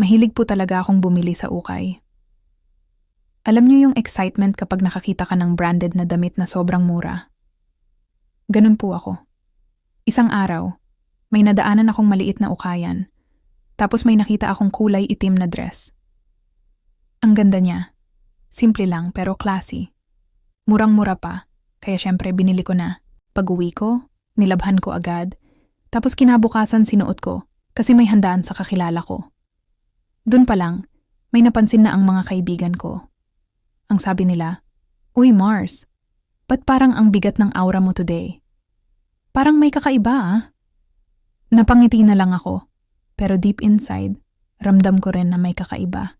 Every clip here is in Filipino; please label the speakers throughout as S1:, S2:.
S1: Mahilig po talaga akong bumili sa ukay. Alam niyo yung excitement kapag nakakita ka ng branded na damit na sobrang mura. Ganun po ako. Isang araw, may nadaanan akong maliit na ukayan. Tapos may nakita akong kulay itim na dress. Ang ganda niya. Simple lang pero classy. Murang-mura pa, kaya syempre binili ko na. Pag-uwi ko, nilabhan ko agad. Tapos kinabukasan sinuot ko kasi may handaan sa kakilala ko. Doon pa lang, may napansin na ang mga kaibigan ko. Ang sabi nila, Uy Mars, ba't parang ang bigat ng aura mo today? Parang may kakaiba ah. Napangiti na lang ako, pero deep inside, ramdam ko rin na may kakaiba.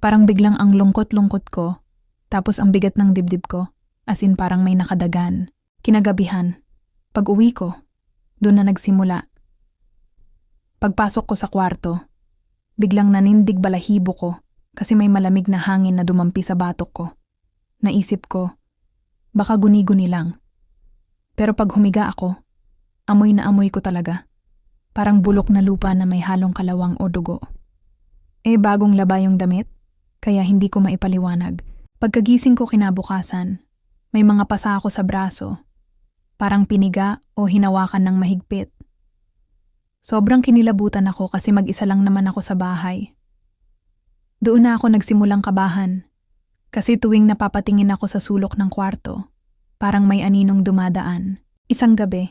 S1: Parang biglang ang lungkot-lungkot ko, tapos ang bigat ng dibdib ko, as in parang may nakadagan. Kinagabihan, pag uwi ko, doon na nagsimula. Pagpasok ko sa kwarto, biglang nanindig balahibo ko kasi may malamig na hangin na dumampi sa batok ko. Naisip ko, baka guni-guni lang. Pero pag humiga ako, amoy na amoy ko talaga. Parang bulok na lupa na may halong kalawang o dugo. Eh bagong laba yung damit, kaya hindi ko maipaliwanag. Pagkagising ko kinabukasan, may mga pasa ako sa braso. Parang piniga o hinawakan ng mahigpit. Sobrang kinilabutan ako kasi mag-isa lang naman ako sa bahay. Doon na ako nagsimulang kabahan. Kasi tuwing napapatingin ako sa sulok ng kwarto, parang may aninong dumadaan. Isang gabi,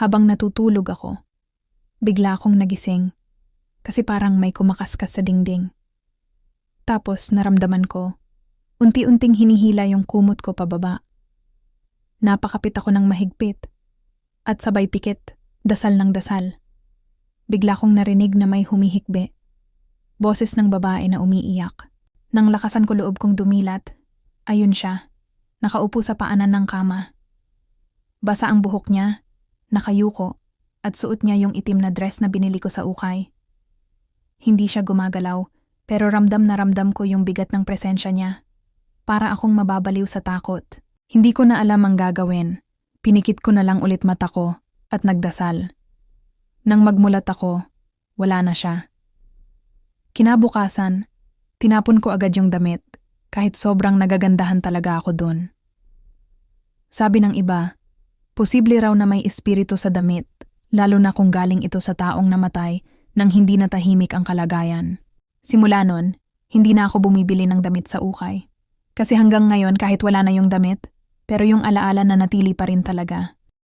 S1: habang natutulog ako, bigla akong nagising kasi parang may kumakaskas sa dingding. Tapos naramdaman ko, unti-unting hinihila yung kumot ko pababa. Napakapit ako ng mahigpit at sabay pikit, dasal ng dasal. Bigla kong narinig na may humihikbe. Boses ng babae na umiiyak. Nang lakasan ko loob kong dumilat, ayun siya, nakaupo sa paanan ng kama. Basa ang buhok niya, nakayuko, at suot niya yung itim na dress na binili ko sa ukay. Hindi siya gumagalaw, pero ramdam na ramdam ko yung bigat ng presensya niya. Para akong mababaliw sa takot. Hindi ko na alam ang gagawin. Pinikit ko na lang ulit mata ko at nagdasal. Nang magmulat ako, wala na siya. Kinabukasan, tinapon ko agad yung damit kahit sobrang nagagandahan talaga ako doon. Sabi ng iba, posible raw na may espiritu sa damit, lalo na kung galing ito sa taong namatay nang hindi natahimik ang kalagayan. Simula nun, hindi na ako bumibili ng damit sa ukay. Kasi hanggang ngayon kahit wala na yung damit, pero yung alaala na natili pa rin talaga.